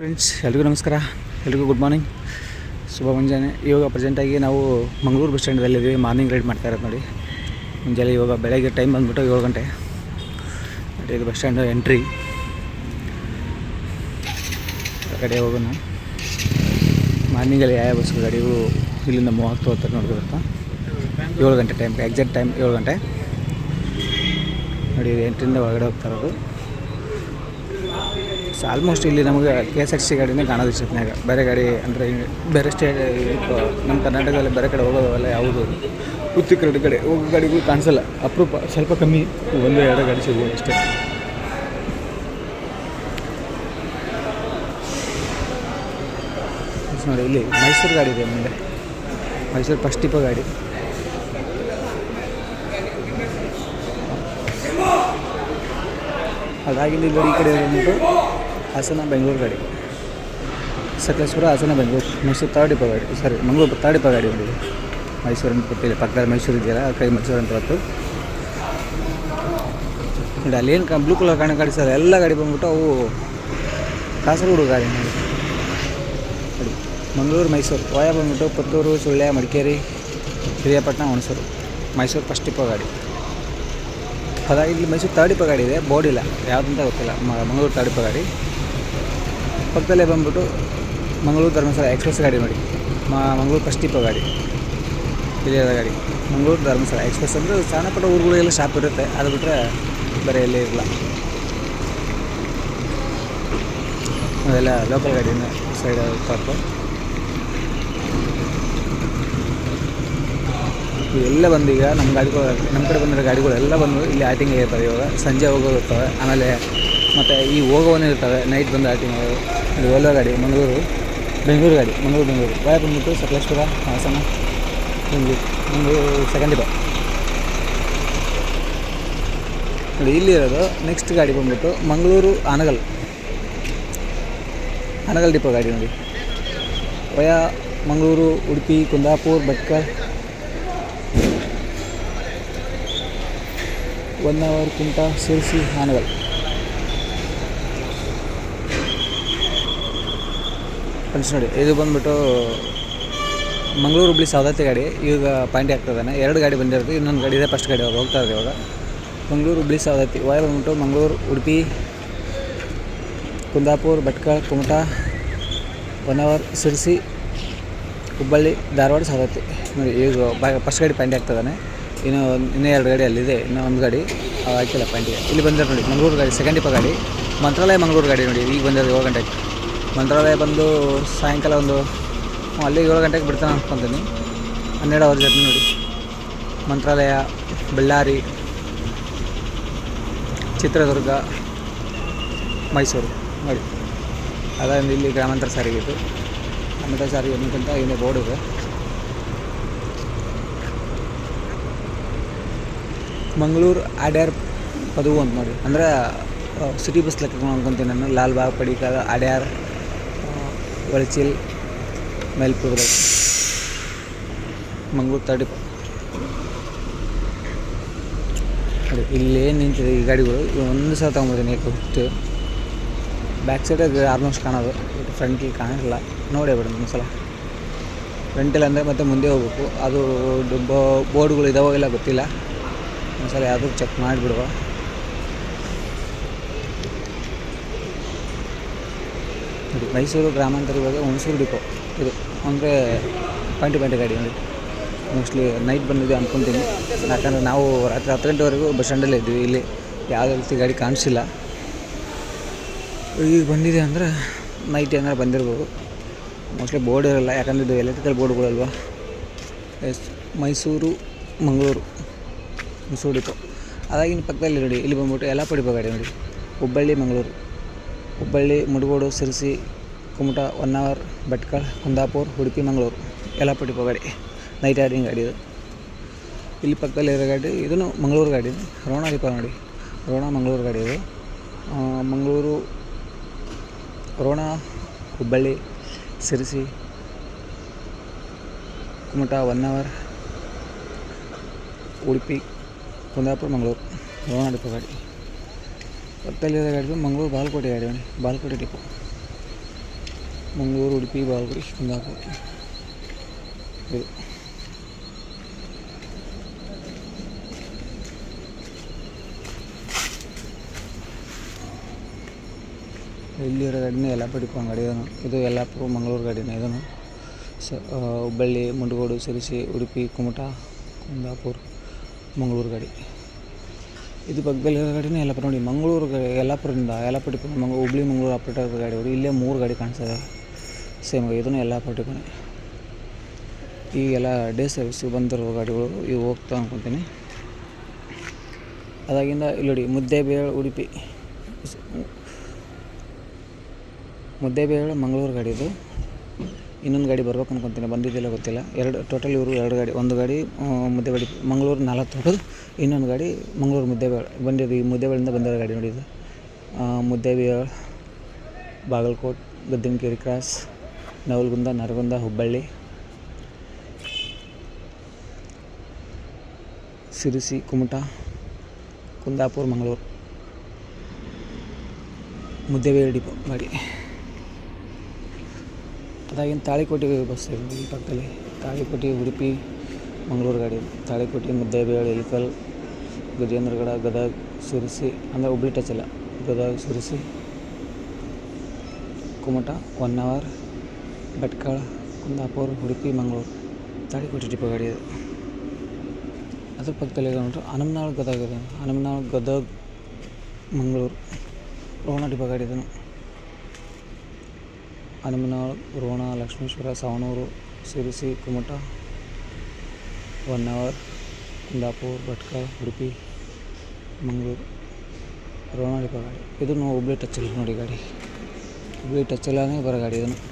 Friends ಎಲ್ರಿಗೂ ನಮಸ್ಕಾರ. ಎಲ್ರಿಗೂ ಗುಡ್ ಮಾರ್ನಿಂಗ್ ಶುಭ ಮುಂಜಾನೆ ಇವಾಗ ಪ್ರೆಸೆಂಟಾಗಿ ನಾವು ಮಂಗಳೂರು ಬಸ್ ಸ್ಟ್ಯಾಂಡಲ್ಲಿದ್ದೀವಿ ಮಾರ್ನಿಂಗ್ ರೈಡ್ ಮಾಡ್ತಾ ಇರೋದು ನೋಡಿ. ಮುಂಜಾನೆ ಇವಾಗ ಬೆಳಗ್ಗೆ ಟೈಮ್ ಬಂದುಬಿಟ್ಟು ಏಳು ಗಂಟೆ. ನೋಡಿ, ಇದು ಬಸ್ ಸ್ಟ್ಯಾಂಡ್ ಎಂಟ್ರಿ ಕಡೆ ಹೋಗೋಣ. ಮಾರ್ನಿಂಗಲ್ಲಿ ಯಾವ ಬಸ್ ಗಾಡಿಗಳು ಇಲ್ಲಿಂದ ಮೂವತ್ತು ಹೋಗ್ತಾರೆ ನೋಡ್ಬೇಕು ಏಳು ಗಂಟೆ ಟೈಮ್ ಎಕ್ಸಾಕ್ಟ್ ಟೈಮ್ ಏಳು ಗಂಟೆ. ನೋಡಿ, ಇದು ಎಂಟ್ರಿಂದ ಒಳಗಡೆ ಹೋಗ್ತಾ ಇರೋದು. ಸೊ ಆಲ್ಮೋಸ್ಟ್ ಇಲ್ಲಿ ನಮಗೆ ಕೆ ಎಸ್ ಆರ್ ಸಿ ಗಾಡಿನೇ ಕಾಣೋದು ಸಿಟ್ನಾಗ ಬೇರೆ ಗಾಡಿ ಅಂದರೆ ಬೇರೆ ಸ್ಟೇಟ್ ನಮ್ಮ ಕರ್ನಾಟಕದಲ್ಲಿ ಬೇರೆ ಕಡೆ ಹೋಗೋದವೆಲ್ಲ ಯಾವುದು? ಉತ್ತರ ಕಡೆ ಹೋಗೋ ಗಾಡಿಗಳು ಕಾಣಿಸಲ್ಲ. ಅಪರೂಪ, ಸ್ವಲ್ಪ ಕಮ್ಮಿ, ಒಂದು ಎರಡು ಗಾಡಿ ಸಿಗ್ಬೋದು ಅಷ್ಟೇ. ನೋಡಿ, ಇಲ್ಲಿ ಮೈಸೂರು ಗಾಡಿ ಇದೆ ಮುಂದೆ. ಮೈಸೂರು ಫಸ್ಟ್ ಟಿಪ್ಪ ಗಾಡಿ. ಹಾಗಾಗಿ ಇಲ್ಲಿ ಈ ಕಡೆ ಬಂದ್ಬಿಟ್ಟು ಹಾಸನ, ಬೆಂಗಳೂರು ಗಾಡಿ. ಸಕಲೇಶ್ವರ ಹಾಸನ, ಬೆಂಗಳೂರು. ಮೈಸೂರು ತಾರ್ಡ್ ಡಿಪೋ ಗಾಡಿ ಸಾರಿ ಮಂಗಳೂರು ತಾರ್ಡ್ ಡಿಪೋ ಗಾಡಿ ಬಂದಿದೆ. ಮೈಸೂರು ಅಂತ ಗೊತ್ತಿಲ್ಲ. ಪಕ್ಕದಲ್ಲಿ ಮೈಸೂರು ಇದೆಯಲ್ಲ, ಆ ಕೈ ಮೈಸೂರು ಅಂತ ಬರ್ತು ನೋಡಿ ಅಲ್ಲೇನು ಕ ಬ್ಲೂ ಕಲರ್ ಕಾಣ ಗಾಡಿ ಸರ್, ಎಲ್ಲ ಗಾಡಿ ಬಂದ್ಬಿಟ್ಟು ಅವು ಕಾಸರಗೋಡು ಗಾಡಿ ನೋಡಿ. ಮಂಗಳೂರು, ಮೈಸೂರು. ವಾಯ ಬಂದ್ಬಿಟ್ಟು ಪುತ್ತೂರು, ಸುಳ್ಯ, ಮಡಿಕೇರಿ, ಹಿರಿಯಾಪಟ್ಟಣ, ಹುಣಸೂರು. ಮೈಸೂರು ಫಸ್ಟ್ ಟಿಪ್ಪ ಗಾಡಿ. ಅದಾಗಿ ಇಲ್ಲಿ ಮೈಸೂರು ತಾಡಿಪ ಗಾಡಿ ಇದೆ. ಬೋರ್ಡ್ ಇಲ್ಲ. ಯಾವುದಂತ ಗೊತ್ತಿಲ್ಲ. ಮಂಗಳೂರು ತಾಡಿಪ ಗಾಡಿ ಪಕ್ಕದಲ್ಲೇ ಬಂದ್ಬಿಟ್ಟು ಮಂಗಳೂರು ಧರ್ಮಸ್ಥಳ ಎಕ್ಸ್ಪ್ರೆಸ್ ಗಾಡಿ ನೋಡಿ. ಮಾ, ಮಂಗಳೂರು ಡಿಪೋ ಗಾಡಿ. ಇಲ್ಲಿರೋ ಗಾಡಿ. ಮಂಗಳೂರು ಧರ್ಮಸ್ಥಳ ಎಕ್ಸ್ಪ್ರೆಸ್ ಅಂದರೆ ಸಣ್ಣ ಪುಟ್ಟ ಊರುಗಳಿಗೆಲ್ಲ ಶಾಪ್ ಇರುತ್ತೆ. ಅದು ಬಿಟ್ಟರೆ ಬೇರೆ ಎಲ್ಲೇ ಇರಲ್ಲ ಅದೆಲ್ಲ ಲೋಕಲ್ ಗಾಡಿನ ಸೈಡ್ ಪಾರ್ಕು ಎಲ್ಲ ಬಂದು ಈಗ ನಮ್ಮ ಗಾಡಿಗಳು ನಮ್ಮ ಕಡೆ ಬಂದಿರೋ ಗಾಡಿಗಳು ಎಲ್ಲ ಬಂದು ಇಲ್ಲಿ ಆಟಿಂಗ್ ಇರ್ತವೆ ಇವಾಗ. ಸಂಜೆ ಹೋಗೋದು ಇರ್ತವೆ ಆಮೇಲೆ ಮತ್ತು ಈ ಹೋಗೋವನೇ ಇರ್ತವೆ. ನೈಟ್ ಬಂದು ಆಟಿಂಗ್ ಆಗೋದು. ಇದು ಓಲೋ ಗಾಡಿ ಮಂಗಳೂರು ಬೆಂಗಳೂರು ಗಾಡಿ ಮಂಗಳೂರು ಬೆಂಗಳೂರು ಬಾಯ ಬಂದ್ಬಿಟ್ಟು ಸಕಲೇಶ್ವರ ಹಾಸನ ಬೆಂಗಳೂರು ಮಂಗಳೂರು ಸೆಕೆಂಡ್ ಡಿಪೋ ನೋಡಿ ಇಲ್ಲಿ ಇರೋದು ನೆಕ್ಸ್ಟ್ ಗಾಡಿ ಬಂದ್ಬಿಟ್ಟು ಮಂಗಳೂರು ಆನಗಲ್ ಆನಗಲ್ ಡಿಪೋ ಗಾಡಿ ನೋಡಿ via Mangaluru Udupi Kundapura Bhatkal one hour Kumta Sirsi Hangal friends ನೋಡಿ. ಇದು ಬಂದ್ಬಿಟ್ಟು ಮಂಗಳೂರು ಹುಬ್ಳಿ ಸವದತ್ತಿ ಗಾಡಿ. ಈಗ ಪಾಯಿಂಟ್ ಆಗ್ತದಾನೆ? ಎರಡು ಗಾಡಿ ಬಂದಿರೋದು. ಇನ್ನೊಂದು ಗಾಡಿ ಇದೆ ಫಸ್ಟ್ ಗಾಡಿ ಅವಾಗ ಹೋಗ್ತಾ ಇದೆ ಇವಾಗ. ಮಂಗಳೂರು ಹುಬ್ಳಿ ಸವದತ್ತಿ. ವಾಯ್ ಬಂದ್ಬಿಟ್ಟು ಮಂಗಳೂರು, ಉಡುಪಿ, ಕುಂದಾಪುರ, ಭಟ್ಕಳ, ಕುಮಟಾ, ಹೊನ್ನಾವರ್, ಸಿರ್ಸಿ, ಹುಬ್ಬಳ್ಳಿ, ಧಾರವಾಡ, ಸವದತ್ತಿ. ನೋಡಿ, ಈಗ ಫಸ್ಟ್ ಗಾಡಿ ಪಾಯಿಂಟ್ ಆಗ್ತದಾನೆ? ಇನ್ನು ಇನ್ನೂ ಎರಡು ಗಾಡಿ ಅಲ್ಲಿದೆ. ಇನ್ನೂ ಒಂದು ಗಾಡಿ ಹಾಕಿಲ್ಲ ಪಾಯಿಂಟಿಗೆ. ಇಲ್ಲಿ ಬಂದಿರೋ ನೋಡಿ, ಮಂಗಳೂರು ಗಾಡಿ ಸೆಕೆಂಡ್ ಇಪ್ಪ ಗಾಡಿ. ಮಂತ್ರಾಲಯ ಮಂಗಳೂರು ಗಾಡಿ ನೋಡಿ, ಈಗ ಬಂದಿರೋದು ಏಳು ಗಂಟೆಗೆ. ಮಂತ್ರಾಲಯ ಬಂದು ಸಾಯಂಕಾಲ ಒಂದು ಅಲ್ಲಿ ಏಳು ಗಂಟೆಗೆ ಬಿಡ್ತಾನೆ ಅನ್ಕೊತೀನಿ ಹನ್ನೆರಡು ಅವರ್ ಜರ್ನಿ ನೋಡಿ. ಮಂತ್ರಾಲಯ, ಬಳ್ಳಾರಿ, ಚಿತ್ರದುರ್ಗ, ಮೈಸೂರು ನೋಡಿ. ಅದರಿಂದ ಇಲ್ಲಿ ಗ್ರಾಮಾಂತರ ಸಾರಿಗೆ ಇತ್ತು. ಗ್ರಾಮಾಂತರ ಸಾರಿಗೆ ಅನ್ನೋಕ್ಕಿಂತ ಇಲ್ಲಿ ಬೋರ್ಡ್ ಇದೆ. ಮಂಗಳೂರು ಅಡ್ಯಾರ್ ಪದವು ಅಂತ ನೋಡಿ. ಅಂದರೆ ಸಿಟಿ ಬಸ್ ಲೆಕ್ಕ ಅನ್ಕೊತೀನಿ ನಾನು. ಲಾಲ್ಬಾಗ್, ಪಡಿಕಲ್ ಅಡ್ಯಾರ್ ಒಳಚಿಲ್ ಮೇಲ್ಪುರ ಮಂಗಳೂರು ತರ್ಟಿ ಅದು ಇಲ್ಲೇನು ನಿಂತಿದೆ ಈ ಗಾಡಿಗಳು. ಒಂದು ಸಲ ತೊಗೊಂಬೋದೀನಿ ಫಸ್ಟ್ ಬ್ಯಾಕ್ ಸೈಡ್ ಆಲ್ಮೋಸ್ಟ್ ಕಾಣೋದು. ಫ್ರಂಟಿಗೆ ಕಾಣಿಲ್ಲ ನೋಡಿ ಬಿಡಿ ಒಂದು ಸಲ. ಫ್ರಂಟಲ್ಲಿ ಅಂದರೆ ಮತ್ತೆ ಮುಂದೆ ಹೋಗ್ಬೇಕು. ಅದು ಬೋರ್ಡ್ಗಳು ಇದಾವೋ ಇಲ್ಲ ಗೊತ್ತಿಲ್ಲ. ಒಂದ್ಸಲ ಯಾವುದೂ ಚೆಕ್ ಮಾಡಿಬಿಡುವ. ಮೈಸೂರು ಗ್ರಾಮಾಂತರ ಇವಾಗ ಹುಣಸೂರು ಡಿಪೋ ಇದು. ಅಂದರೆ ಪಾಯಿಂಟ್ ಪಾಯಿಂಟ್ ಗಾಡಿ ನೋಡಿ ಮೋಸ್ಟ್ಲಿ ನೈಟ್ ಬಂದಿದೆ ಅಂದ್ಕೊತೀನಿ ಯಾಕಂದರೆ ನಾವು ರಾತ್ರಿ ಹತ್ತು ಗಂಟೆವರೆಗೂ ಬಸ್ ಸ್ಟ್ಯಾಂಡಲ್ಲೇ ಇದ್ವಿ. ಇಲ್ಲಿ ಯಾವುದೇ ರೀತಿ ಗಾಡಿ ಕಾಣಿಸಿಲ್ಲ. ಈಗ ಬಂದಿದೆ ಅಂದರೆ ನೈಟ್ ಏನಾರು ಬಂದಿರ್ಬೋದು. ಮೋಸ್ಟ್ಲಿ ಬೋರ್ಡ್ ಇರಲ್ಲ. ಯಾಕಂದರೆ ಇದು ಎಲೆಕ್ಟ್ರಿಕಲ್ ಬೋರ್ಡ್ಗಳಲ್ವ ಎಸ್ ಮೈಸೂರು, ಮಂಗಳೂರು ಮೈಸೂರು ಡಿಪೋ. ಅದಾಗಿನ ಪಕ್ಕದಲ್ಲಿ ನೋಡಿ. ಇಲ್ಲಿ ಬಂದ್ಬಿಟ್ಟು ಎಲ್ಲ ಡಿಪೋ ಗಾಡಿ ನೋಡಿ. Hubballi, Mangaluru. Hubballi, Mundgod, Sirsi Kumta one hour Bhatkal, Kundapura, Udupi, Mangaluru. ಯಲಪಟ್ಟಿ ಗಾಡಿ ನೈಟ್ ರೈಡಿಂಗ್ ಗಾಡಿ ಇದು. ಇಲ್ಲಿ ಪಕ್ಕದಲ್ಲಿ ಇರೋ ಗಾಡಿ, ಇದನ್ನು ಮಂಗಳೂರು ಗಾಡಿ ರೋಣ ಡಿಪೋ ನೋಡಿ. ರೋಣ ಮಂಗಳೂರು ಗಾಡಿ ಇದು. Mangaluru, Ron, Hubballi, Sirsi Kumta one hour Udupi, Kundapura, Mangaluru. Ron depot ಗಾಡಿ ಪಕ್ಕದಲ್ಲಿರೋ ಗಾಡಿ ಮಂಗಳೂರು ಬಾಲ್ಕೋಟೆ ಗಾಡಿ ಬಾಲ್ಕೋಟೆ ಡಿಪೋ. ಮಂಗಳೂರು, ಉಡುಪಿ ಬಾಲ್ಗುಡಿ ಕುಂದಾಪುರ ಇದು. ಇಲ್ಲಿರೋ ಗಾಡಿನೇ ಎಲ್ಲ ಡಿಪೋ ಗಾಡಿ ಇದನ್ನು ಇದು ಯಲ್ಲಾಪುರ, ಮಂಗಳೂರು ಗಾಡಿನೇ ಇದನ್ನು. ಸ ಹುಬ್ಬಳ್ಳಿ, ಮುಂಡಗೋಡು, ಸಿರಿಸಿ, ಉಡುಪಿ, ಕುಮಟಾ, ಕುಂದಾಪುರ, ಮಂಗಳೂರು ಗಾಡಿ. ಇದು ಪಕ್ಕದಲ್ಲಿರೋ ಗಾಡಿನೇ ಯಲ್ಲಾಪುರ ನೋಡಿ. ಮಂಗಳೂರು ಗಾಡಿ, ಯಲ್ಲಾಪುರದಿಂದ ಯಲ್ಲಾಪುರ ಡಿಪೋ ಮಂಗ ಹುಬ್ಳಿ ಮಂಗಳೂರು ಆಪ್ರೇಟರ್ ಗಾಡಿ ಅವರು ಇಲ್ಲೇ ಮೂರು ಗಾಡಿ ಕಾಣಿಸ್ತದೆ ಸೇಮ್ ಇದನ್ನು ಯಲ್ಲಾಪುರ ಈ ಎಲ್ಲ ಡೇ ಸರ್ವಿಸ್ಗೆ ಬಂದಿರೋ ಗಾಡಿಗಳು ಇವು ಹೋಗ್ತಾ ಅಂದ್ಕೊತೀನಿ ಅದಾಗಿಂದ ಇಲ್ಲಿ ನೋಡಿ ಮುದ್ದೇಬೇಳು ಉಡುಪಿ. ಮುದ್ದೇಬೇಳು ಮಂಗಳೂರು ಗಾಡಿ ಇದು. ಇನ್ನೊಂದು ಗಾಡಿ ಬರ್ಬೇಕು ಅನ್ಕೊತೀನಿ ಬಂದಿದ್ದಿಲ್ಲ ಗೊತ್ತಿಲ್ಲ. ಎರಡು ಟೋಟಲ್ ಇವರು ಎರಡು ಗಾಡಿ, ಒಂದು ಗಾಡಿ ಮುದ್ದೆ ಮುದ್ದೇಬೇಳೆ ಮಂಗಳೂರು ನಾಲ್ಕು ಹೊಡೆದು ಇನ್ನೊಂದು ಗಾಡಿ ಮಂಗಳೂರು ಮುದ್ದೇಬೇಳು ಬಂದಿದ್ದು ಈ ಮುದ್ದೇಬೇಳೆಯಿಂದ ಬಂದಿರೋ ಗಾಡಿ ನೋಡಿದ್ದು ಮುದ್ದೇಬೇಳೆ ಬಾಗಲಕೋಟ್, ಗದ್ದನಕೆರೆ ಕ್ರಾಸ್ ನವಲಗುಂದ, ನರಗುಂದ, ಹುಬ್ಬಳ್ಳಿ, ಸಿರಿಸಿ, ಕುಮಟಾ, ಕುಂದಾಪುರ, ಮಂಗಳೂರು ಮುದ್ದೇಬೇಳೆ ಡಿಪೋ ಗಾಡಿ ಅದಾಗಿನ ತಾಳಿಕೋಟೆ ಬಸ್ ಈ ಪಕ್ಕದಲ್ಲಿ. ತಾಳಿಕೋಟೆ, ಉಡುಪಿ, ಮಂಗಳೂರು ಗಾಡಿ. ತಾಳಿಕೋಟೆ ಮುದ್ದೇಬೇಳು ಇಲ್ಕಲ್ ಗಜೇಂದ್ರಗಡ, ಗದಗ, ಸುರಿಸಿ, ಅಂದರೆ ಹುಬ್ಳಿ ಟಚ್ ಇಲ್ಲ Gadag, Sirsi, Kumta one hour Bhatkal, Kundapura, Udupi, Mangaluru Talikote depot ಗಾಡಿ ಅದು ಅದ್ರ ಪಕ್ಕದಲ್ಲಿ ನೋಡ್ರಿ. ಹನುಮನಾಳ್ ಗದಗ ಇದೆ. ಹನುಮನಾಳ್ ಗದಗ, ಮಂಗಳೂರು, ರೋಣ ಡಿಪೋ ಗಾಡಿ ಇದನ್ನು. Hanumanal Ron, Lakshmeshwar Savanur Sirsi, Kumta one hour Kundapura, Bhatkal, Udupi, Mangaluru, Ron depot ಗಾಡಿ. ಇದನ್ನು ಹುಬ್ಳಿ ಟಚ್ ನೋಡಿ ಗಾಡಿ. ಹುಬ್ಳಿ ಟಚ್ ಬರೋ ಗಾಡಿ ಇದನ್ನು.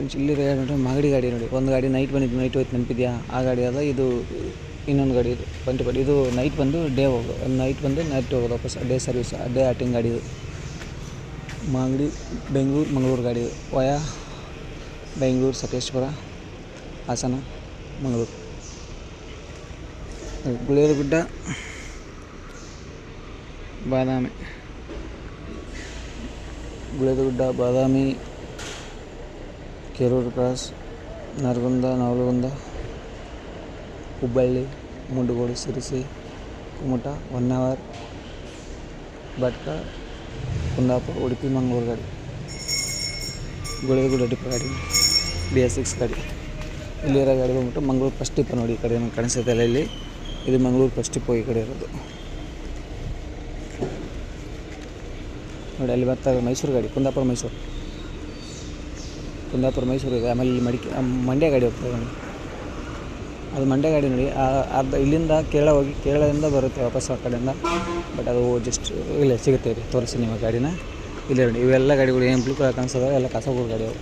ಇಲ್ಲಿ ನೋಡಿ ಮಾಗಡಿ ಗಾಡಿ ನೋಡಿ. ಒಂದು ಗಾಡಿ ನೈಟ್ ಬಂದಿದ್ದು ನೈಟ್ ಹೋಯ್ತು, ನೆನಪಿದೆಯಾ? ಆ ಗಾಡಿ ಅದ, ಇದು ಇನ್ನೊಂದು ಗಾಡಿ ಇದು. ಬಂಟಿ ಗಾಡಿ ಇದು ನೈಟ್ ಬಂದು ಡೇ ಹೋಗೋ ನೈಟ್ ಬಂದು ನೈಟ್ ಹೋಗೋದು, ವಾಪಸ್ ಡೇ ಸರ್ವಿಸ್ ಡೇ ಆಟಿಂಗ್ ಗಾಡಿ ಇದು. ಮಾಗಡಿ, ಬೆಂಗಳೂರು, ಮಂಗಳೂರು ಗಾಡಿ ಇದು. Via, Bengaluru Sakaleshwara Hassan, Mangaluru. Guledagudda, Badami. Guledagudda, Badami Kerur cross, Nargund, Navalgund, Hubballi Mundgod Sirsi, Kumta one hour Bhatkal, Kundapura, Udupi, Mangaluru ಗಾಡಿ ಗುಳೇಗುಡ್ಡ ಡಿಪೋ ಗಾಡಿ ಬಿ ಎಸ್ ಸಿಕ್ಸ್ ಗಾಡಿ. ಇಲ್ಲಿರೋ ಗಾಡಿ ಬಂದ್ಬಿಟ್ಟು ಮಂಗಳೂರು ಫಸ್ಟ್ ಡಿಪೋ ನೋಡಿ ಈ ಕಡೆ ನಮ್ಗೆ ಕಾಣಿಸುತ್ತೆ ಅಲ್ಲ ಇಲ್ಲಿ. ಇದು ಮಂಗಳೂರು ಫಸ್ಟ್ ಡಿಪೋ ಈ ಕಡೆ ಇರೋದು. ನೋಡಿ ಅಲ್ಲಿ ಬರ್ತಾರೆ ಮೈಸೂರು ಗಾಡಿ, ಕುಂದಾಪುರ ಮೈಸೂರು. ಕುಂದಾಪುರ, ಮೈಸೂರು ಇದೆ. ಆಮೇಲೆ ಇಲ್ಲಿ ಮಡಿಕೆ ಮಂಡ್ಯ ಗಾಡಿ ಹೋಗ್ತದೆ ನೋಡಿ ಅದು ಮಂಡ್ಯ ಗಾಡಿ ನೋಡಿ. ಅರ್ಧ, ಇಲ್ಲಿಂದ ಕೇರಳ ಹೋಗಿ, ಕೇರಳದಿಂದ ಬರುತ್ತೆ ವಾಪಸ್ ಆ ಕಡೆಯಿಂದ. ಬಟ್ ಅದು ಜಸ್ಟ್ ಇಲ್ಲೇ ಸಿಗುತ್ತೆ ಇಲ್ಲಿ ತೋರಿಸಿ ನಿಮ್ಮ ಗಾಡಿನ. ಇಲ್ಲೇ ನೋಡಿ, ಇವೆಲ್ಲ ಗಾಡಿಗಳು ಏನು ಬ್ಲೂ ಕಲರ್ ಕಾಣಿಸ್ತದೆ ಎಲ್ಲ ಕಸಗೂರು ಗಾಡಿ ಅವು.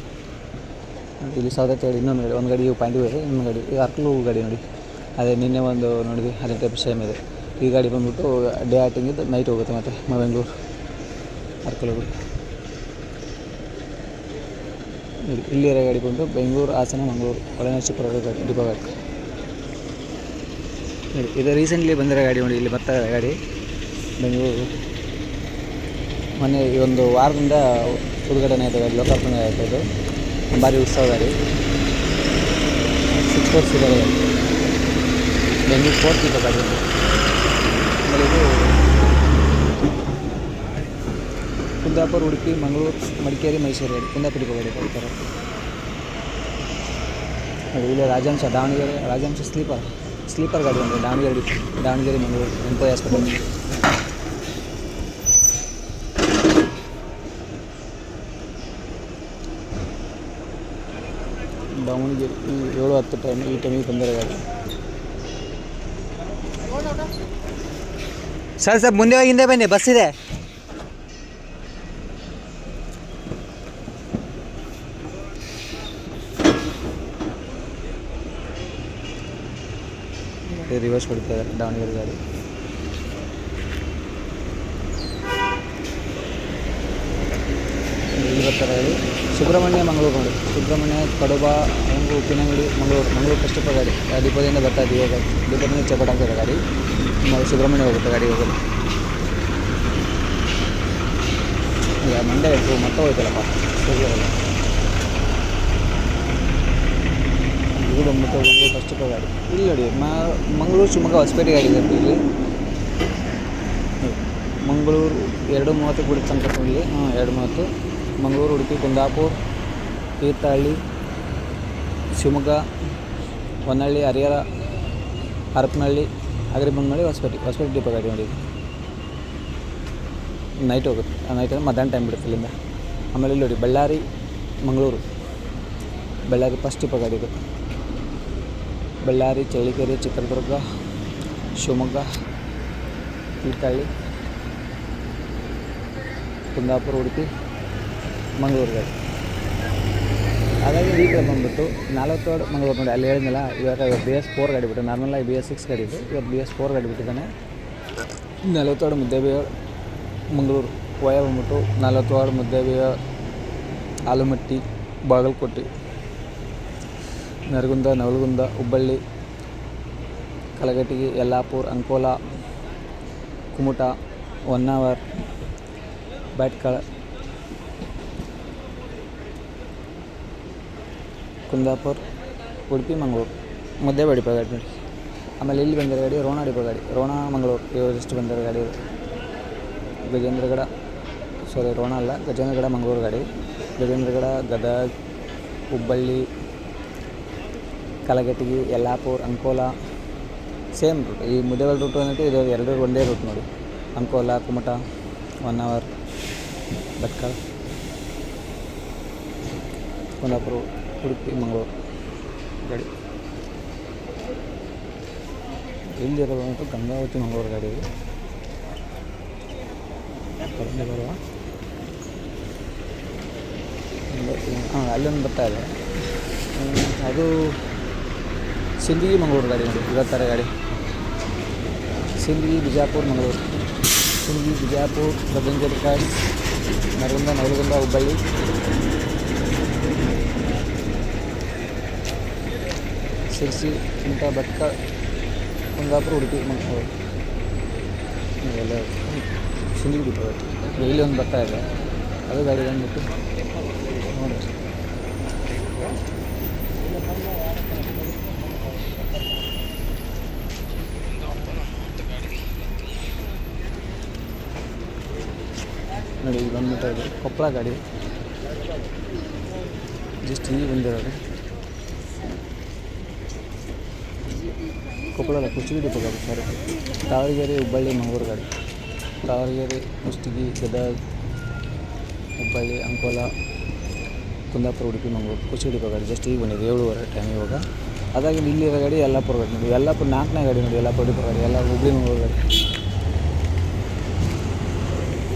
ಇಲ್ಲಿ ಸೌದತ್ತಿ ಗಾಡಿ ಇನ್ನೊಂದು ಗಾಡಿ, ಒಂದು ಗಾಡಿ ಪಾಯಿಂಟ್ ಇದೆ, ಇನ್ನೊಂದು ಗಾಡಿ ಇದು ಅರ್ಕಲು ಗಾಡಿ ನೋಡಿ. ಅದೇ ನಿನ್ನೆ ಒಂದು ನೋಡಿದ್ವಿ, ಅದೇ ಟೈಪ್ ಸೇಮ್ ಇದೆ. ಈ ಗಾಡಿ ಬಂದ್ಬಿಟ್ಟು ಡೇ ಆಟಿಂಗಿದ್ದು ನೈಟ್ ಹೋಗುತ್ತೆ ಮತ್ತು ಬೆಂಗಳೂರು. ಅರ್ಕಲು ಗಾಡಿ. ನೋಡಿ ಇಲ್ಲಿರೋ ಗಾಡಿ ಬಂದು ಬೆಂಗಳೂರು, ಹಾಸನ, ಮಂಗಳೂರು ಒಳನರಸೀಪುರ ಗಾಡಿ ಡಿಪೋ ಗಾಡಿ ನೋಡಿ, ಇದು ರೀಸೆಂಟ್ಲಿ ಬಂದಿರೋ ಗಾಡಿ ನೋಡಿ, ಇಲ್ಲಿ ಬರ್ತಾ ಇದೆ ಗಾಡಿ. ಬೆಂಗಳೂರು. ಮೊನ್ನೆ ಈ ಒಂದು ವಾರದಿಂದ ಉದ್ಘಾಟನೆ ಆಯ್ತು ಗಾಡಿ, ಲೋಕಾರ್ಪಣೆ ಆಯ್ತು ಇದು ಭಾರಿ ಉತ್ಸವ ಗಾಡಿ. ಸಿಕ್ಸ್ ಫೋರ್ಸ್ ಇದೆ ಬೆಂಗಳೂರು ಫೋರ್ತ್ ಇದೆ ಗಾಡಿ. ಆಮೇಲೆ ಇದು ಕುಂದಾಪುರ, ಉಡುಪಿ, ಮಂಗಳೂರು, ಮಡಿಕೇರಿ, ಮೈಸೂರು ಕುಂದಾಪುರಿಗೆ ಕುಂದಾಪುರ ಡಿಪೋ ಗಾಡಿ ಕೊಡ್ತಾರೆ ಇಲ್ಲಿ ರಾಜಹಂಸ, ದಾವಣಗೆರೆ ರಾಜಾಂಶ ಸ್ಲೀಪರ್ ಸ್ಲೀಪರ್ ಗಾಡಿ ಒಂದು, ದಾವಣಗೆರೆ ದಾವಣಗೆರೆ, ಮಂಗಳೂರು ಎಂಪೈ ಹಾಸ್ಪಿಟಲ್ ದಾವಣಗೆರೆ ಏಳು ಹತ್ತು ಟೈಮ್ ಈ ಟೈಮಿಗೆ ಬಂದಿರೋ ಗಾಡಿ. ಸರ್ ಸರ್, ಮುಂದೆ ಹೋಗಿ ಹಿಂದೆ ಬನ್ನಿ, ಬಸ್ ಇದೆ. ರಿವರ್ಸ್ ಹೊಡಿತಾ ಇದ್ದಾರೆ ದಾವಣಗೆರೆ ಗಾಡಿ. ಗಾಡಿ. ಸುಬ್ರಹ್ಮಣ್ಯ, ಮಂಗಳೂರು ನೋಡಿ ಸುಬ್ರಹ್ಮಣ್ಯ, ಕಡಬ ಹಂಗು ಉಪ್ಪಿನಂಗಡಿ ಮಂಗಳೂರು. ಮಂಗಳೂರು ಕಷ್ಟಪ ಗಾಡಿ. ದೀಪದಿಂದ ಬರ್ತಾ ಇದ್ದೀವಿ ಇವಾಗ ದೀಪದಿಂದ ಚೇಪಟ್ ಆಗ್ತದೆ ಗಾಡಿ. ಸುಬ್ರಹ್ಮಣ್ಯ ಹೋಗುತ್ತೆ ಗಾಡಿ ಹೋಗೋದು ಮಂಡ್ಯ ಇತ್ತು ಮತ್ತೆ ಹೋಯ್ತಲ್ಲಪ್ಪ. ಸರಿಯಾಗಲ್ಲ ಇದು ಬಂದ್ಬಿಟ್ಟು ಒಂದು ಫಸ್ಟ್ ಗಾಡಿ. ಇಲ್ಲಿ ನೋಡಿ ಮಂಗಳೂರು, ಶಿವಮೊಗ್ಗ, ಹೊಸಪೇಟೆ ಗಾಡಿ ಇದೆ ಇಲ್ಲಿ. ಮಂಗಳೂರು ಎರಡು ಮೂವತ್ತು ಗುಡಿ ತನಕ ಇಲ್ಲಿ ಹಾಂ, ಎರಡು ಮೂವತ್ತು. ಮಂಗಳೂರು, ಉಡುಪಿ, ಕುಂದಾಪುರ, ತೀರ್ಥಹಳ್ಳಿ, ಶಿವಮೊಗ್ಗ, ಹೊನ್ನಳ್ಳಿ, ಹರಿಹರ, ಹರಪನಹಳ್ಳಿ ಹಗರಿಬೊಮ್ಮನಹಳ್ಳಿ ಹೊಸಪೇಟೆ. ಹೊಸಪೇಟೆ ಡಿಪೋ ಗಾಡಿ ನೋಡಿ. ನೈಟ್ ಹೋಗುತ್ತೆ. ಆ ನೈಟ್ ಅಂದರೆ ಮಧ್ಯಾಹ್ನ ಟೈಮ್ ಬಿಡುತ್ತೆ ಇಲ್ಲಿಂದ. ಆಮೇಲೆ ಇಲ್ಲಿ ನೋಡಿ, ಬಳ್ಳಾರಿ, ಮಂಗಳೂರು. ಬಳ್ಳಾರಿ ಫಸ್ಟ್ ಡಿಪೋ ಗಾಡಿ ಇದು ಬಳ್ಳಾರಿ, ಚಳ್ಳಕೆರೆ ಚಿತ್ರದುರ್ಗ ಶಿವಮೊಗ್ಗ, ತೀರ್ಥಹಳ್ಳಿ, ಕುಂದಾಪುರ, ಉಡುಪಿ ಮಂಗಳೂರು ಗಾಡಿ ಹಾಗಾಗಿ ಈ ಕಡೆ ಬಂದುಬಿಟ್ಟು ನಲವತ್ತೇಳು ಮಂಗಳೂರು ನೋಡಿ, ಅಲ್ಲಿ ಹೇಳಿದ್ನಲ್ಲ, ಇವಾಗ ಇವಾಗ ಬಿ ಎಸ್ ಫೋರ್ ಗಾಡಿ ಬಿಟ್ಟು ನಾರ್ಮಲಾಗಿ ಬಿ ಎಸ್ ಸಿಕ್ಸ್ ಗಾಡಿ ಇದು. ಇವತ್ತು ಬಿ ಎಸ್ ಫೋರ್ ಗಾಡಿ ಬಿಟ್ಟಿದ್ದಾನೆ. ನಲವತ್ತೇಳು ಮುದ್ದೇಬಿಹಾಳ್, ಮಂಗಳೂರು. ವಯ ಬಂದ್ಬಿಟ್ಟು ನಲವತ್ತೇಳು ಮುದ್ದೇಬಿಹಾಳ್, ಆಲೂಮಟ್ಟಿ, ಬಾಗಲಕೋಟೆ. ನರಗುಂದ, ನವಲಗುಂದ, ಹುಬ್ಬಳ್ಳಿ ಕಲಘಟಗಿ ಯಲ್ಲಾಪುರ, ಅಂಕೋಲಾ, ಕುಮಟ, ಹೊನ್ನಾವರ್ ಬ್ಯಾಟ್ಕಳ ಕುಂದಾಪುರ, ಉಡುಪಿ, ಮಂಗಳೂರು. ಮುದ್ದೆ ಬಡಿಪ ಗಾಡಿ ನೋಡಿ. ಆಮೇಲೆ ಇಲ್ಲಿ ಬಂದಿರೋ ಗಾಡಿ ರೋಣ ಅಡಿಪ ಗಾಡಿ ರೋಣ, ಮಂಗಳೂರು. ಇವಷ್ಟು ಬಂದಿರೋ ಗಾಡಿ ಇದು. ಗಜೇಂದ್ರಗಡ ಸಾರಿ ರೋಣ ಅಲ್ಲ, ಗಜೇಂದ್ರಗಡ, ಮಂಗಳೂರು ಗಾಡಿ. ಗಜೇಂದ್ರಗಡ, ಗದಗ, ಹುಬ್ಬಳ್ಳಿ ಕಲಘಟಗಿ ಯಲ್ಲಾಪುರ್, ಅಂಕೋಲ ಸೇಮ್ ರೂಟ್ ಈ ಮುದ್ದೆಗಳ ರೂಟ್ ಅನ್ನೋದು ಇದು ಎರಡು ಒಂದೇ ರೂಟ್ ನೋಡಿ. ಅಂಕೋಲ, ಕುಮಟ ಒನ್ ಅವರ್ ಭಟ್ಕಳ, ಕುಂದಾಪುರ, ಉಡುಪಿ, ಮಂಗಳೂರು ಗಾಡಿ. ಇಲ್ಲಿರೋದು ಬಂದ್ಬಿಟ್ಟು ಗಂಗಾವತಿ, ಮಂಗಳೂರು ಗಾಡಿ ಬರುವ. ಹಾಂ ಅಲ್ಲೊಂದು ಬರ್ತಾ ಇದೆ. ಅದು ಸಿಂದಗಿ ಮಂಗಳೂರು ಗಾಡಿ ನೋಡಿ ಇವತ್ತರ ಗಾಡಿ. ಸಿಂದಗಿ ಬಿಜಾಪುರ, ಮಂಗಳೂರು. ಸಿಂದಗಿ ಬಿಜಾಪುರ ಬದಂಜರಿ ಕ್ರಾಸ್, ನರಗುಂದ, ನವಲಗುಂದ, ಹುಬ್ಬಳ್ಳಿ. ಶಿರ್ಸಿ ಇಂಥ ಭಟ್ಕ, ಕುಂದಾಪುರ, ಉಡುಪಿ, ಮಂಗಳೂರು. ಇವೆಲ್ಲ ಸಿಂದಗಿ ಡಿಪೋ ಇಲ್ಲಿ ಒಂದು ಬರ್ತಾ ಇದೆ. ಅದು ಗಾಡಿ ಬಂದ್ಬಿಟ್ಟು ನೋಡಿ ನೋಡಿ ಇಲ್ಲಿ ಬಂದ್ಬಿಟ್ಟು ಇದೆ ಕೊಪ್ಪಳ ಗಾಡಿ. ಜಸ್ಟ್ ಇಲ್ಲಿ ಬಂದಿರೋದು ಕೊಪ್ಪಳದ ಕುಷ್ಟಗಿ ಡಿಪೋ ಗಾಡಿ ಸರ್ ದಾವಣಗೆರೆ, ಹುಬ್ಬಳ್ಳಿ, ಮಂಗಳೂರು ಗಾಡಿ. ದಾವಣಗೆರೆ ಕುಷ್ಟಗಿ ಗದಗ, ಹುಬ್ಬಳ್ಳಿ, ಅಂಕೋಲ, ಕುಂದಾಪುರ, ಉಡುಪಿ, ಮಂಗಳೂರು. ಕುಷ್ಟಗಿ ಗಾಡಿ ಜಸ್ಟ್ ಈಗ ಬಂದಿದೆ ಏಳುವರೆ ಟೈಮ್ ಇವಾಗ. ಅದಾಗಿ ಇಲ್ಲಿರೋ ಗಾಡಿ ಯಲ್ಲಾಪುರ ಗಾಡಿ ನೋಡಿ, ಯಲ್ಲಾಪುರ ನಾಲ್ಕನೇ ಗಾಡಿ ನೋಡಿ, ಯಲ್ಲಾಪುರ ಡಿಪೋ ಗಾಡಿ ಎಲ್ಲ ಹುಬ್ಬಳ್ಳಿ ಮಂಗಳೂರು ಗಾಡಿ.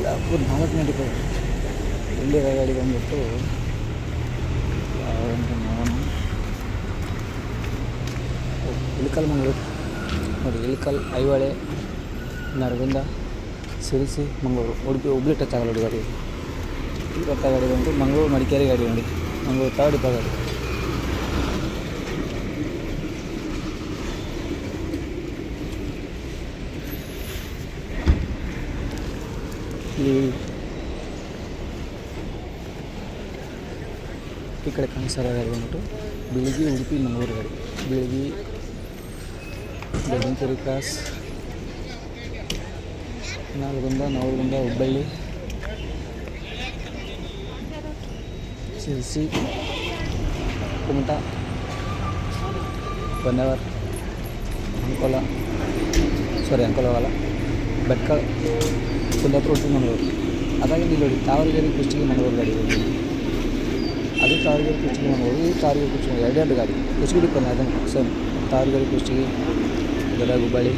ಯಲ್ಲಾಪುರ ನಾಲ್ಕು ಗಂಟೆ ಗಾಡಿ ಬಂದ್ಬಿಟ್ಟು? ಇಳಕಲ್ ಮಂಗಳೂರು. ನೋಡಿ, ಇಳಕಲ್, ಐಹೊಳೆ, ನರಗುಂದ, ಸಿರಿಸಿ, ಮಂಗಳೂರು. ಉಡುಪಿ ಹುಬ್ಳಿ ಟಚ್ ಆಗಲ್ಲ ಗಾಡಿ. ಇವತ್ತ ಗಾಡಿ ಬಂದು ಮಂಗಳೂರು ಮಡಿಕೇರಿ ಗಾಡಿ ನೋಡಿ. ಮಂಗಳೂರು ಡಿಪೋ ಗಾಡಿ ಈ ಕಡೆ ಕಾಣಿಸ್ತಾರ ಗಾಡಿ ಬಂದ್ಬಿಟ್ಟು ಬೆಳಗ್ಗೆ ಉಡುಪಿ ಮಂಗಳೂರು ಗಾಡಿ. ಬೆಳಗ್ಗೆ ಬೆಳಂಕೆರೆ ಕ್ರಾಸ್. ನಾಲ್ಗುಂದ ನಾಲ್ಗುಂದ ಹುಬ್ಬಳ್ಳಿ. ಶಿರ್ಸಿ ಕುಮಟ ಹೊನ್ನಾವರ್ ಅಂಕೋಲ ಸಾರಿ ಅಂಕೋಲವಲ್ಲ ಭಟ್ಕಳ ಕುಂದಾಪುರ ಟು ಮಂಗಳೂರು ಅದಾಗಿ ಇಲ್ಲಿ ನೋಡಿ, ತಾವರಗೆರೆ ಕುಷ್ಟಗಿ ಮಂಗಳೂರು ಗಾಡಿ. ಅದು ತಾವರಗೇರಿ ಕುಷ್ಟಗಿ ಮಂಗಳೂರು ಇದು ತಾವರಗೆರೆ ಕುಷ್ಟಗಿ ಎರಡೆರಡು ಗಾಡಿ. ಕುಷ್ಟಗಿ ಡಿಪ್ಪಲ್ಲ ಅದನ್ನು ಸೇಮ್ ತಾವರಗೇರಿ ಕುಷ್ಟಗಿ, ಗದಗ, ಹುಬ್ಬಳ್ಳಿ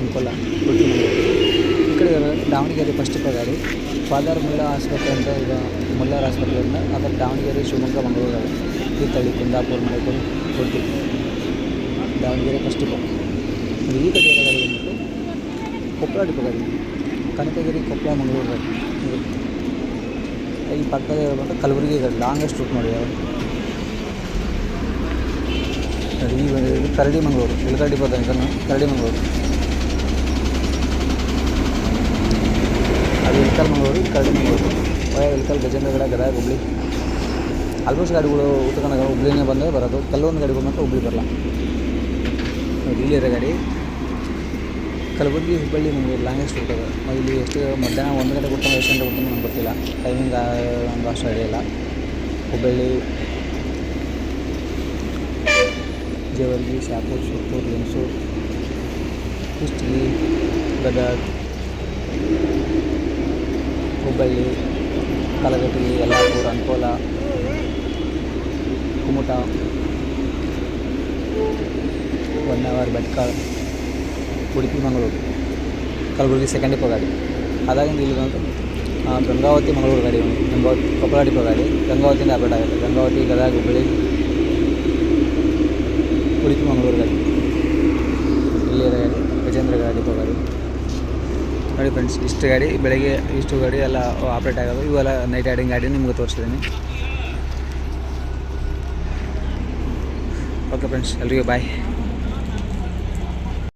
ಉಡುಪಿ ಮಂಗಳೂರು ಈ ಕಡೆ ದಾವಣಗೆರೆ ಫಸ್ಟ್ ಗಾಡಿ ಫಾದರ್ ಮುಲ್ಲಾ ಆಸ್ಪತ್ರೆ ಅಂತ ಈಗ ಮುಲ್ಲಾರ್ ಆಸ್ಪತ್ರೆಯಿಂದ ಅದರ ದಾವಣಗೆರೆ, ಶಿವಮೊಗ್ಗ, ಮಂಗಳೂರು ಗಾಡಿ. ತೀರ್ಥಹಳ್ಳಿ ಕುಂದಾಪುರ ಮಳೆಕೂರು ಕೊಡ್ತೀವಿ ದಾವಣಗೆರೆ ಫಸ್ಟ್ ಈ ಕಡೆ ಬಂದ್ಬಿಟ್ಟು ಕೊಪ್ಪಳ ಡಿಪೋ ಗಾಡಿ ಕನಕಗಿರಿ, ಕೊಪ್ಪಳ, ಮಂಗಳೂರು ಇದು. ಈ ಪಕ್ಕದಲ್ಲಿ ಬಂದು ಕಲಬುರಗಿ ಗಾಡಿ ಲಾಂಗೆಸ್ಟ್ ರೂಟ್ ನೋಡಿ ಈ ಕರಡಿ ಮಂಗಳೂರು ಇಳಕಲ್ ಡಿಪೋ ಇದನ್ನು ಕರಡಿ ಮಂಗಳೂರು. ಅದು ಇಳಕಲ್ ಮಂಗಳೂರು, ಇದು Karadi Mangaluru. Via local Gajendragad Gadag, Hubli. Almost ಗಾಡಿಗಳು ಉತ್ತರ ಹುಬ್ಳಿನೇ ಬಂದೇ ಬರೋದು. ಕೆಲವೊಂದು ಗಾಡಿಗಳು ಮಾತ್ರ ಹುಬ್ಳಿ ಬರಲ್ಲ. ಇಲ್ಲಿರೋ ಗಾಡಿ. ಕಲಬುರಗಿ ಹುಬ್ಬಳ್ಳಿ ನಮಗೆ ಲಾಂಗೆಸ್ಟ್ ರೂಟ್ ಅದು ಇಲ್ಲಿ ಎಷ್ಟು ಮಧ್ಯಾಹ್ನ ಒಂದು ಗಂಟೆ ಕೊಡ್ತಾನೆ ಎಷ್ಟು ಗಂಟೆ ಕೊಡ್ತಾನೆ ನಂಗೆ ಗೊತ್ತಿಲ್ಲ. ಟೈಮಿಂಗ್ ಒಂದು ಅಷ್ಟು ಐಡಿಯಾ ಇಲ್ಲ. ಹುಬ್ಬಳ್ಳಿ, ಜೇವರ್ಗಿ, ಶಾಪುರ್, ಸುತ್ತೂರು, ಲಿಂಗಸೂರು ಕುಷ್ಟಗಿ ಗದಗ, ಹುಬ್ಬಳ್ಳಿ ಕಲಘಟಗಿ ಯಲ್ಲಾಪುರ ಅಂಕೋಲ ಕುಮಟ, ಹೊನ್ನಾವರ್ ಬೆಟ್ಕಾಳ್ ಉಡುಪಿ, ಮಂಗಳೂರು. ಕಲಬುರಗಿ ಸೆಕೆಂಡ್ ಡಿಪೋ ಗಾಡಿ. ಅದಾಗಿಂದ ಇಲ್ಲಿ ಬಂದು ಗಂಗಾವತಿ, ಮಂಗಳೂರು ಗಾಡಿ ಒಂದು ಗಂಗಾವತಿ ಕೊಪ್ಪಳ ಡಿಪೋ ಗಾಡಿ. ಗಂಗಾವತಿಯಿಂದ ಅಪ್ಡೇಟ್ ಆಗುತ್ತೆ. ಗಂಗಾವತಿ, ಗದಗ, ಹುಬ್ಬಳ್ಳಿ, ಉಡುಪಿ, ಮಂಗಳೂರು ಗಾಡಿ. ಇಲ್ಲಿ ಗಾಡಿ, ಗಜೇಂದ್ರ ಗಾಡಿ ಡಿಪೋ ಗಾಡಿ. ನೋಡಿ ಫ್ರೆಂಡ್ಸ್ ಇಷ್ಟು ಗಾಡಿ, ಬೆಳಗ್ಗೆ ಇಷ್ಟು ಗಾಡಿ ಎಲ್ಲ ಆಪ್ರೇಟ್ ಆಗೋದು. ಇವೆಲ್ಲ ನೈಟ್ ರೈಡಿಂಗ್ ಗಾಡಿ ನಿಮ್ಗೆ ತೋರಿಸಿದ್ದೀನಿ ಓಕೆ ಫ್ರೆಂಡ್ಸ್ ಎಲ್ರಿಗೂ ಬಾಯ್